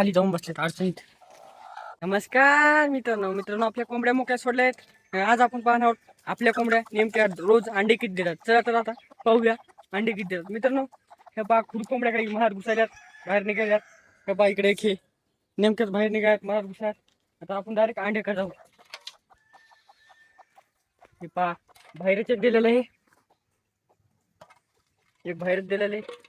खाली जाऊन बसलेत अडचणीत. नमस्कार मित्रांनो. मित्रांनो आपल्या कोंबड्या मोक्या सोडल्या आहेत आज आपण पाहणार आहोत आपल्या कोंबड्या नेमक्या रोज अंडे किती देतात. चला तर आता पाहूया अंडे किती देतात. मित्रांनो ह्या बा खूप कोंबड्या काही महार घुसायल्यात बाहेर निघाल्यात. ह्या बा इकडे एक हे. नेमक्याच बाहेर निघाल्यात महार घुसायत आता आपण डायरेक्ट अंड्याकडे जाऊ हे पा बाहेरच दिलेलं आहे. एक बाहेरच दिलेलं आहे.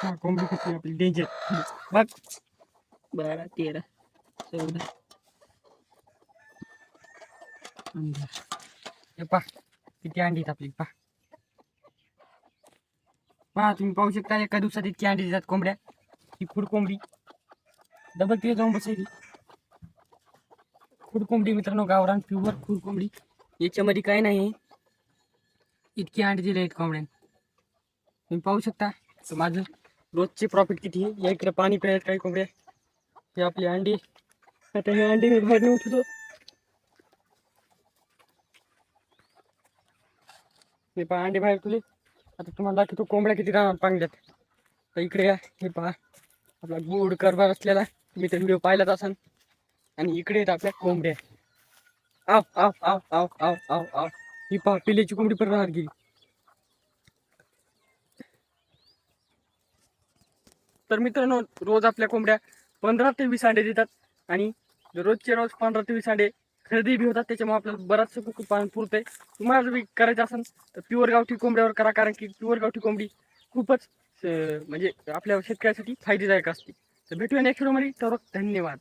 कोंबडी आपली बारा तेरा चौदा पंधरा पहा किती अंडी आहेत आपली पहा पहा तुम्ही पाहू खुड कोंबडी डबल तिथे जाऊन बसायची खुड कोंबडी गावरान प्युअर खुड कोंबडी याच्यामध्ये काय इतकी अंडी दिले आहेत कोंबड्या तुम्ही पाहू शकता माझं रोजचे प्रॉफिट किती या इकडे पाणी प्यायत काही कोंबड्या हे। आपली अंडी आता हे अंडी मी बाहेर नेऊन ठेवतो हे अंडे बाहेर तुले आता तुम्हाला दाखवतो कोंबड्या किती राहणार पांगल्यात तर इकडे या हे पहा आपला गोड कारभार असलेला तुम्ही तर व्हिडिओ पाहिलाच असाल इकडे आहेत आपल्या कोंबड्या आव आव आव आव आव आव आव ही पहा पिल्याची कोंबडी पण राहत गेली तर मित्रांनो रोज आपल्या कोंबड्या पंधरा ते वीस अंडे देतात आणि रोजचे रोज पंधरा ते वीस अंडे खरेदी बी होतात. त्याच्यामुळे आपल्याला बराचसं कुक्कुटपालन पुरतंय. तुम्हाला जर बी करायचं असेल तर प्युअर गावठी कोंबड्यावर करा कारण की प्युअर गावठी कोंबडी खूपच म्हणजे आपल्या शेतकऱ्यासाठी फायदेदायक असते. तर भेटूया नेक्स्ट व्हिडिओमध्ये तर धन्यवाद.